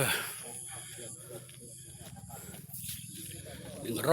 อหนึ่งร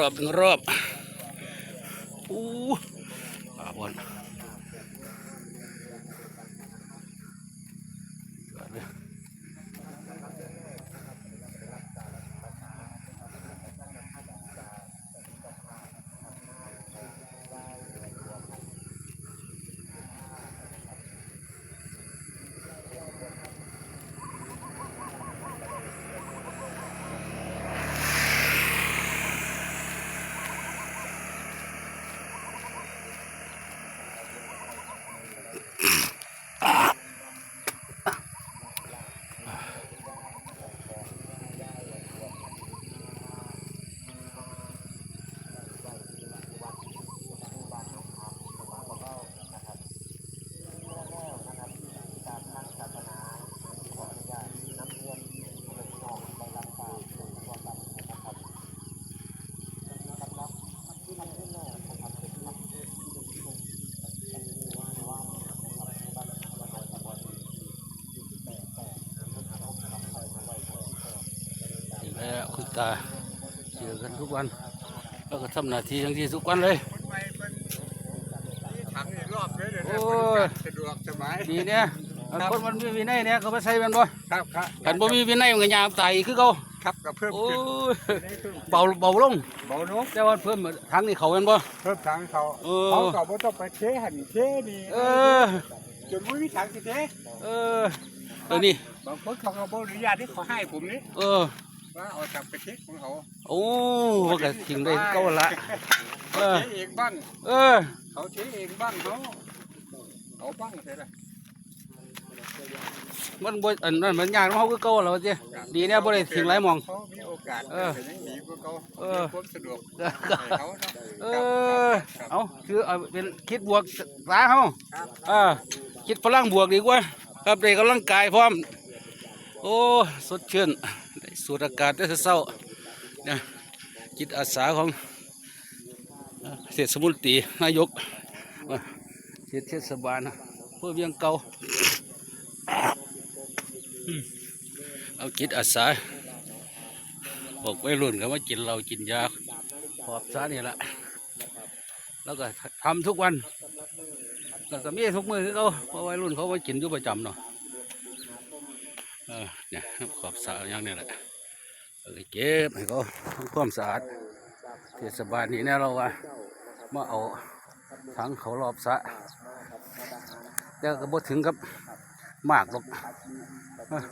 แล้วคุณตาเจอกันทุกวัน แล้วก็ทำหน้าที่อย่างที่ทุกวันเลยคนใหม่มันเลยโอ้ยสะดวกสบาย ดีเนี่ยอันคนมันมีวินัยเนี่ยเขาไปใส่แมันบ่ครับครับกันบ่มีวินัยมันก็ยามตายคือเขาครับก็เพิ่มโอ้ขึ้นยเบาเบาลงเบาลงแต่ว่าเพิ่มทางนี้เขาแม่นบ่ เพิ่มถังเขาเออ เขาก็บ่ต้องไปเทหันเทนี่เออ จนไม่มีถังสิเทเออเออนี่บางคนเขาก็บ่อนุญาตที่เขาให้ผมนี่เออ ว่าเอาถังไปเทของเขาโอ้มันก็ทิ้งได้เก่าละเอเขาอเทเองบ้างเออ เขาเทเองบ้างเขาเขาบ้างเท่าไหร่มันบ่อันนั้นมันยากเฮาคือเก่าแล้วว่าติดีเนี่ยบ่ได้ทิ้งหลายหม่องเขามีโอกาสเออแต่ยังดีกว่าเขาเออมีความสะดวกเออให้เขาเนาะเออเอาคือเอาเป็นคิดบวกตาเฮาครับอ่าคิดพลังบวกดีกว่า ครับได้กำลังกายพร้อม โอ้ สดชื่นได้ สูดอากาศได้เศร้านี่ยจิตอาสาของเศรษฐสมุนตรีนายกเอ่อเทศเทศบาลเพื่อเวียงเก่าเอาจิตอาสาบอกไว้รุ่นกันว่ากินเรากินยาขอบสานี่แหละแล้วก็ทำทุกวันแล้วก็มีทุกมือเขาเพราะวัยรุ่นเขามากินอยู่ประจำเนาะ เออเนี่ยขอบสระอย่างนี้แหละเอาไปเก็บให้เขาทำความสะอาดเทศบาลนี่แน่เราว่ามาเอาทั้งเขารอบสะแต่ก็บ่ถึงกับมากหรอกเออ